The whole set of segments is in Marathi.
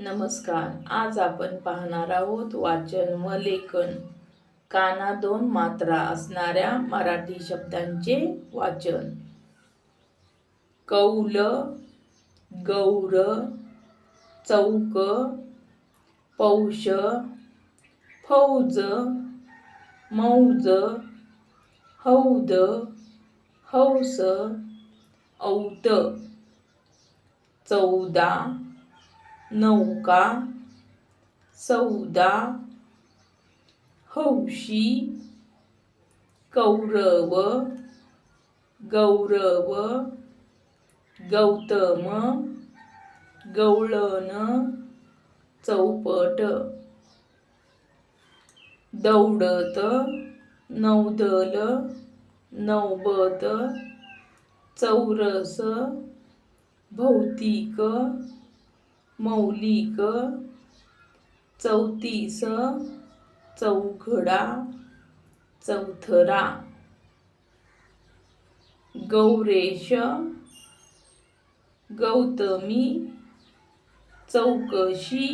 नमस्कार. आज आपण पाहणार आहोत वाचन व लेखन. काना दोन मात्रा असणाऱ्या मराठी शब्दांचे वाचन. कौल गौर चौक पौष फौज मौज हौद हौस औत चौदा नौका सौदा हौशी कौरव गौरव गौतम गवळण चौपट दौडत नौदल नौबत चौरस भौतिक मौलिक चौतीस चौघडा चौथरा गौरेश गौतमी चौकशी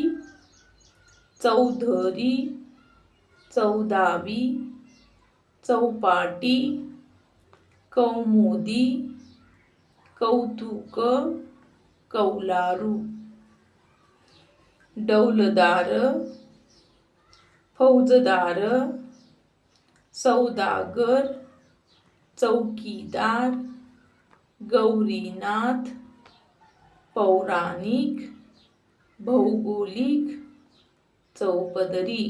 चौधरी चौदावी चौपाटी कौमुदी कौतुक कौलारू डौलदार फौजदार सौदागर चौकीदार गौरीनाथ पौराणिक भौगोलिक चौपदरी।